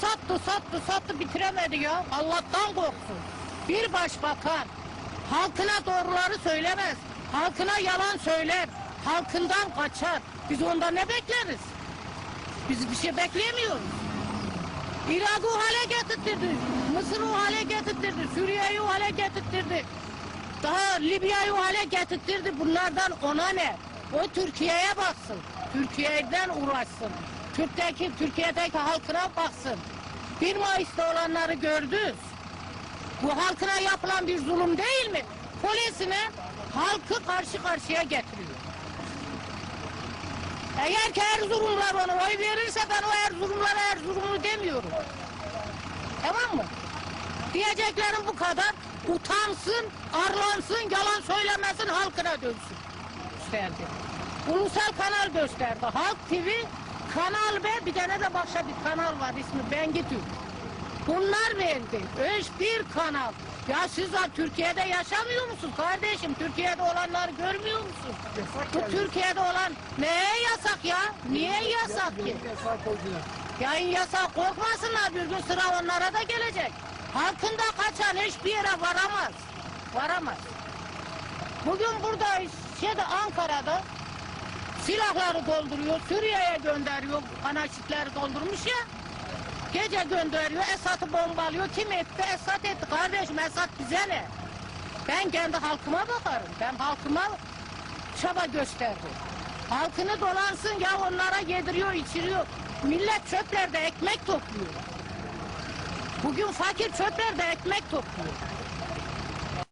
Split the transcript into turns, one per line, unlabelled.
Sattı sattı sattı bitiremedi ya. Allah'tan korksun. Bir başbakan halkına doğruları söylemez. Halkına yalan söyler. Halkından kaçar. Biz ondan ne bekleriz? Biz bir şey beklemiyoruz. Irak'ı hale getirtirdi. Mısır'ı hale getirtirdi. Suriye'yi hale getirtirdi. Daha Libya'yı hale getirtirdi. Bunlardan ona ne? O Türkiye'ye baksın. Türkiye'den uğraşsın. Türkiye'deki, Türkiye'deki halkına baksın. 1 Mayıs'ta olanları gördünüz. Bu halkına yapılan bir zulüm değil mi? Polisine halkı karşı karşıya getiriyor. Eğer ki Erzurumlar ona oy verirse ben o Erzurumlara Erzurumlu demiyorum. Tamam mı? Diyeceklerim bu kadar. Utansın, arlansın, yalan söylemesin, halkına dönsün. Gösterdi. Ulusal kanal gösterdi. Halk TV, Kanal B, bir tane de başka bir kanal var ismi Bengi. Bunlar verdi. Öş bir kanal. Ya siz de Türkiye'de yaşamıyor musunuz kardeşim? Türkiye'de olanları görmüyor musun? Bu Türkiye'de olan neye yasak ya? Niye yasak ki? Yayın yasak korkmasınlar bir gün sıra onlara da gelecek. Halkında kaçan hiçbir yere varamaz. Varamaz. Bugün burada şeyde Ankara'da silahları dolduruyor, Suriye'ye gönderiyor, anarşistleri doldurmuş ya. Gece gönderiyor, Esad'ı bombalıyor. Kim etti? Esad etti. Kardeşim Esad bize ne? Ben kendi halkıma bakarım. Ben halkıma çaba gösterdim. Halkını dolansın ya onlara yediriyor, içiriyor. Millet çöplerde ekmek topluyor. Bugün fakir çöplerde ekmek topluyor.